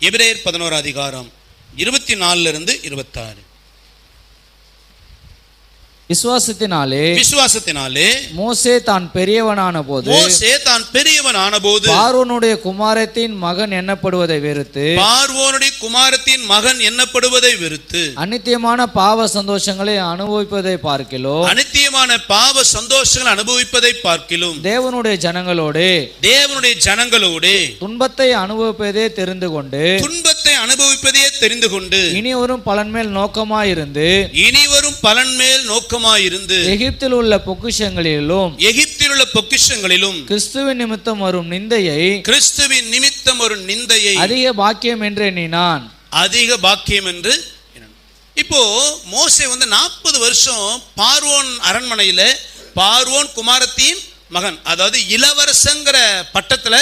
எபிரேயர் பதினோரு அதிகாரம் இருபத்தி நாலுலேருந்து இருபத்தாறு. விசுவாசத்தினாலே விசுவாசத்தினாலே மோசே தான் பெரியவனான போது மோசே தான் பெரியவன் ஆனபோது பார்வோனுடைய குமாரத்தின் மகன் எண்ணப்படுவதை வெறுத்து பார்வோனுடைய குமாரத்தின் மகன் எண்ணப்படுவதை வெறுத்து அநித்தியமான பாவ சந்தோஷங்களை அனுபவிப்பதை பார்க்கிலோ அனித்தியமான பாவ சந்தோஷங்கள் அனுபவிப்பதை பார்க்கிலும் தேவனுடைய ஜனங்களோடு தேவனுடைய ஜனங்களோடு துன்பத்தை அனுபவிப்பதே தெரிந்து கொண்டு துன்பத்தை அனுபவிப்பதையே தெரிந்து கொண்டு இனி வரும் பலன் மேல் நோக்கமாயிருந்து இனி வரும் பலன் மேல் நோக்கமாயிருந்து எகிப்தில் உள்ள பொக்கிஷங்களிலும் எகிப்தில் உள்ள பொக்கிஷங்களிலும் கிறிஸ்துவின் நிமித்தம் வரும் நிந்தையை கிறிஸ்துவின் நிமித்தம் ஒரு நிந்தையை அதிக பாக்கியம் என்று எண்ணினான் அதிக பாக்கியம் என்று. இப்போ மோசே வந்து நாற்பது வருஷம் பார்வோன் அரண்மனையில பார்வோன் குமாரத்தின் மகன் அதாவது இளவரசங்கிற பட்டத்துல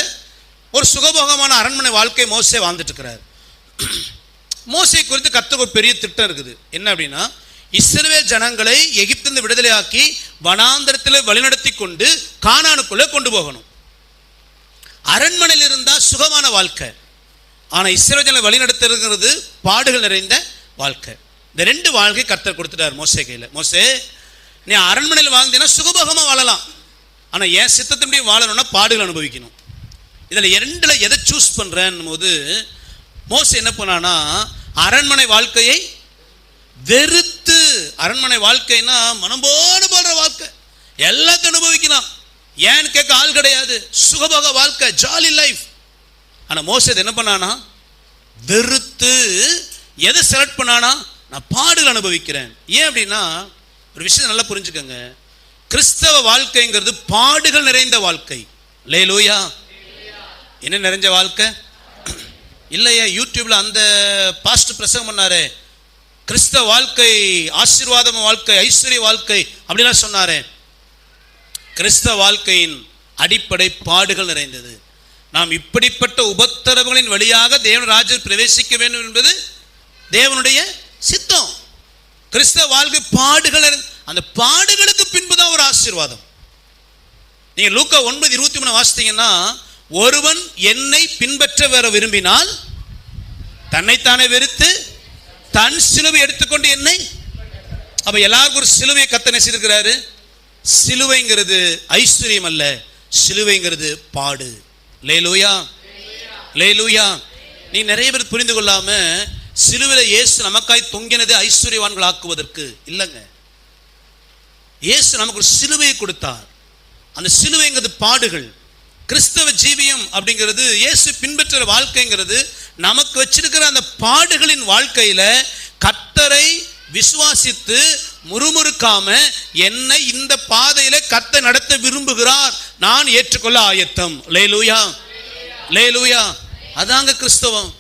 ஒரு சுகபோகமான அரண்மனை வாழ்க்கை மோசே வாழ்ந்துட்டு இருக்கிறார் மோசே குறித்து கத்துக்கு ஒரு பெரிய திட்டம் இருக்குது. என்ன அப்படின்னா இஸ்ரவேல் ஜனங்களை எகிப்திலிருந்து விடுதலையாக்கி வனாந்தரத்தில் வழிநடத்தி கொண்டு கானானுக்குள்ளே கொண்டு போகணும். அரண்மனையில் இருந்தால் சுகமான வாழ்க்கை. ஆனால் இஸ்ரவேல் ஜனங்களை வழிநடத்துறது பாடுகள் நிறைந்த வாழ்க்கை. இந்த ரெண்டு வாழ்க்கை கர்த்தர் கொடுத்துட்டார் மோசே கையில். மோசே நீ அரண்மனையில் வாழ்ந்தீங்கன்னா சுகபோகமாக வாழலாம். ஆனால் என் சித்தத்தின்படி வாழணும்னா பாடுகள் அனுபவிக்கணும். இதில் ரெண்டில் எதை சூஸ் பண்ணுறேன்னும் போது மோசே என்ன பண்ணானா அரண்மனை வாழ்க்கையை வெறுத்து அரண்மனை வாழ்க்கைன்னா மனம்போடு போடுற வாழ்க்கை. எல்லாத்தையும் அனுபவிக்கலாம் ஏன்னு கேட்க ஆள் கிடையாது. சுகபோக வாழ்க்கை ஜாலி லைஃப் ஆனால் மோசே இதை என்ன பண்ணானா வெறுத்து எதை செலக்ட் பண்ணானா நான் பாடுகள் அனுபவிக்கிறேன். ஏன் அப்படின்னா ஒரு விஷயம் நல்லா புரிஞ்சுக்கோங்க. கிறிஸ்தவ வாழ்க்கைங்கிறது பாடுகள் நிறைந்த வாழ்க்கை. லே லோயா என்ன நிறைஞ்ச வாழ்க்கை? இல்லையா யூடியூப்ல அந்த பாஸ்ட் பிரசங்கம் பண்ணாரே. கிறிஸ்தவ வாழ்க்கை ஆசீர்வாதம் வாழ்க்கை ஐஸ்வர்ய வாழ்க்கை அப்படிலாம் சொன்னாரு. கிறிஸ்தவ வாழ்க்கையின் அடிப்படை பாடுகள் நிறைந்தது. நாம் இப்படிப்பட்ட உபத்தரவுகளின் வழியாக தேவன் ராஜ்யத்தில் பிரவேசிக்க வேண்டும் என்பது தேவனுடைய சித்தம். கிறிஸ்தவ வாழ்க்கை பாடுகள் அந்த பாடுகளுக்கு பின்புதான் ஒரு ஆசீர்வாதம். நீங்க லூக்கா ஒன்பது இருபத்தி மூணு வாசித்தீங்கன்னா ஒருவன் என்னை பின்பற்ற வர விரும்பினால் தன்னைத்தானே வெறுத்து தன் சிலுவை எடுத்துக்கொண்டு என்னை? அப்ப எல்லாருக்கும் ஒரு சிலுவையை கத்தனை செய்திருக்கிறாரு? சிலுவைங்கிறது ஐஸ்வர்யம் அல்ல சிலுவைங்கிறது பாடு. லேலூயா. லேலூயா. நீ நிறைய பேர் புரிந்து கொள்ளாம சிலுவையில இயேசு நமக்காய் தொங்கினது ஐஸ்வர்யவான்கள் ஆக்குவதற்கு இல்லைங்க. இயேசு நமக்கு ஒரு சிலுவையை கொடுத்தார். அந்த சிலுவைங்கிறது பாடுகள். கிறிஸ்தவ ஜீவியம் அப்படிங்கிறது இயேசு பின்பற்ற வாழ்க்கைங்கிறது நமக்கு வச்சிருக்கிற அந்த பாடுகளின் வாழ்க்கையில கத்தரை விசுவாசித்து முறுமுறுக்காம என்னை இந்த பாதையில கத்தை நடத்த விரும்புகிறார். நான் ஏற்றுக்கொள்ள ஆயத்தம். லேலூயா லேலூயா அதாங்க கிறிஸ்தவம்.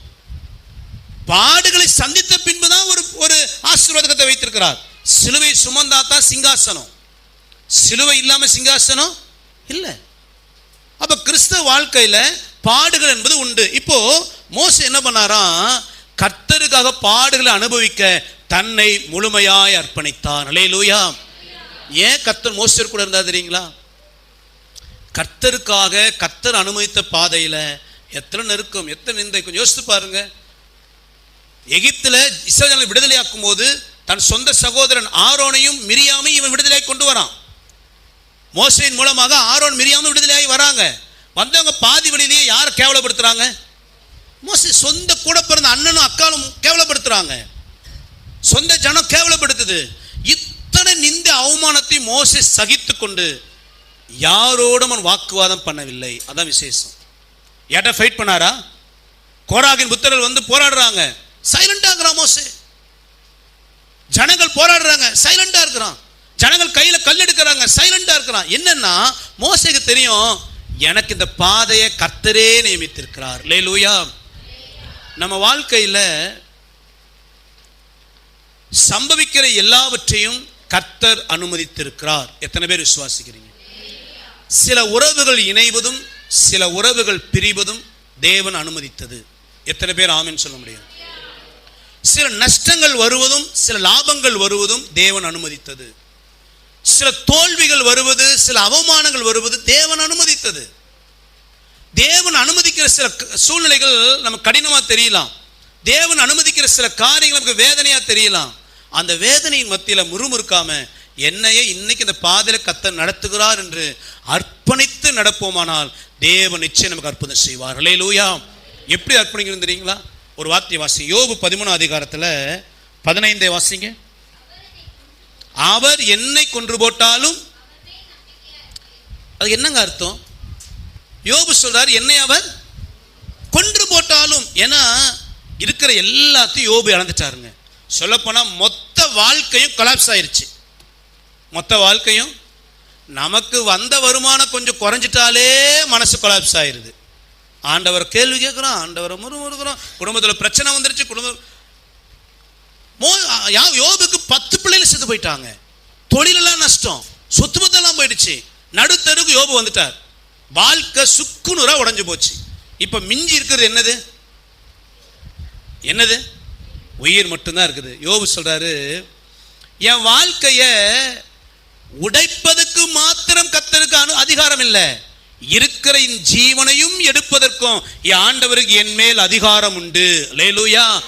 பாடுகளை சந்தித்த பின்புதான் ஒரு ஒரு ஆசீர்வாதத்தை வைத்திருக்கிறார். சிலுவை சுமந்தா தான் சிங்காசனம். சிலுவை இல்லாம சிங்காசனம் இல்லை. அப்ப கிறிஸ்தவ வாழ்க்கையில பாடுகள் என்பது உண்டு. இப்போ மோச என்ன பண்ணாராம் கர்த்தருக்காக பாடுகளை அனுபவிக்க தன்னை முழுமையாய் அர்ப்பணித்தார். அலையலூயா ஏன் கர்த்தர் மோசர் கூட இருந்தா தெரியுங்களா? கர்த்தருக்காக கர்த்தர் அனுமதித்த பாதையில எத்தனை நெருக்கம் எத்தனை நிந்தை. கொஞ்சம் யோசித்து பாருங்க. எகிப்துல இஸ்ரவேலை விடுதலையாக்கும் போது தன் சொந்த சகோதரன் ஆரோனையும் மிரியாமையும் இவன் விடுதலை கொண்டு வரான். மோசையின் மூலமாக ஆரோன் மிரியாம விடுதலையாகி வராங்க. வந்தவங்க பாதி வழியிலேயே யாரை கேவலப்படுத்துறாங்க? மோசை சொந்த கூட பிறந்த அண்ணனும் அக்காலும் கேவலப்படுத்துறாங்க. சொந்த ஜனம் கேவலப்படுத்துது. இத்தனை நிந்த அவமானத்தை மோசை சகித்து கொண்டு யாரோடும் அவன் வாக்குவாதம் பண்ணவில்லை. அதான் விசேஷம். ஏட்டா ஃபைட் பண்ணாரா? கோராகின் புத்தர்கள் வந்து போராடுறாங்க. சைலண்டா இருக்கிறான் மோசே. ஜனங்கள் போராடுறாங்க. சைலண்டா இருக்கிறான். ஜனங்கள் கையில கல் எடுக்கிறாங்க சைலண்டா இருக்கிறான். என்னன்னா மோசேக்கு தெரியும் எனக்கு இந்த பாதையை கர்த்தரே நியமித்திருக்கிறார். லேலூயா நம்ம வாழ்க்கையில சம்பவிக்கிற எல்லாவற்றையும் கர்த்தர் அனுமதித்திருக்கிறார். எத்தனை பேர் விசுவாசிக்கிறீங்க? சில உறவுகள் இணைவதும் சில உறவுகள் பிரிவதும் தேவன் அனுமதித்தது. எத்தனை பேர் ஆமென்னு சொல்ல முடியும்? சில நஷ்டங்கள் வருவதும் சில லாபங்கள் வருவதும் தேவன் அனுமதித்தது. சில தோல்விகள் வருவது சில அவமானங்கள் வருவது தேவன் அனுமதித்தது. தேவன் அனுமதிக்கிற சில சூழ்நிலைகள் நமக்கு கடினமாக தெரியலாம். தேவன் அனுமதிக்கிற சில காரியங்கள் நமக்கு வேதனையாக தெரியலாம். அந்த வேதனையின் மத்தியில் முறுமுறுக்காம என்னையே இன்னைக்கு இந்த பாதையில் கத்த நடத்துகிறார் என்று அர்ப்பணித்து நடப்போமானால் தேவன் நிச்சயம் நமக்கு அற்புதம் செய்வார். லூயா எப்படி அர்ப்பணிக்கணும் தெரியுங்களா? ஒரு வார்த்தை வாசி யோபு பதிமூணாம் அதிகாரத்தில் பதினைந்தே வாசிங்க. அவர் என்னை கொன்று போட்டாலும் அது என்னங்க அர்த்தம்? யோபு சொல்றார் என்னை அவர் கொன்று போட்டாலும். ஏன்னா இருக்கிற எல்லாத்தையும் யோபு இழந்துட்டாருங்க. சொல்லப்போனால் மொத்த வாழ்க்கையும் கொலாப்ஸ் ஆயிருச்சு. மொத்த வாழ்க்கையும் நமக்கு வந்த வருமானம் கொஞ்சம் குறைஞ்சிட்டாலே மனசு கொலாப்ஸ் ஆயிருது. ஆண்டவர் கேள்வி கேட்குறோம் ஆண்டவரை முறுமுறுக்கிறோம் குடும்பத்தில் பிரச்சனை வந்துருச்சு குடும்பம் யோபுக்கு பத்து பிள்ளைகள் செத்து போயிட்டாங்க. தொழிலெல்லாம் நஷ்டம். சொத்து மொத்தம்லாம் போயிடுச்சு. நடுத்தருக்கு யோபு வந்துட்டார். வாழ்க்கை சுக்குநூறா உடைஞ்சு போச்சு. இப்ப மிஞ்சி இருக்கிறது என்னது? என்னது? உயிர் மட்டும்தான் இருக்குது. யோபு சொல்றாரு என் வாழ்க்கைய உடைப்பதற்கு மாத்திரம் கத்தருக்கு அனு அதிகாரம் இல்லை. இருக்கிற என் ஜீவனையும் எடுப்பதற்கும் ஆண்டவருக்கு என் மேல் அதிகாரம் உண்டு. லேலூயா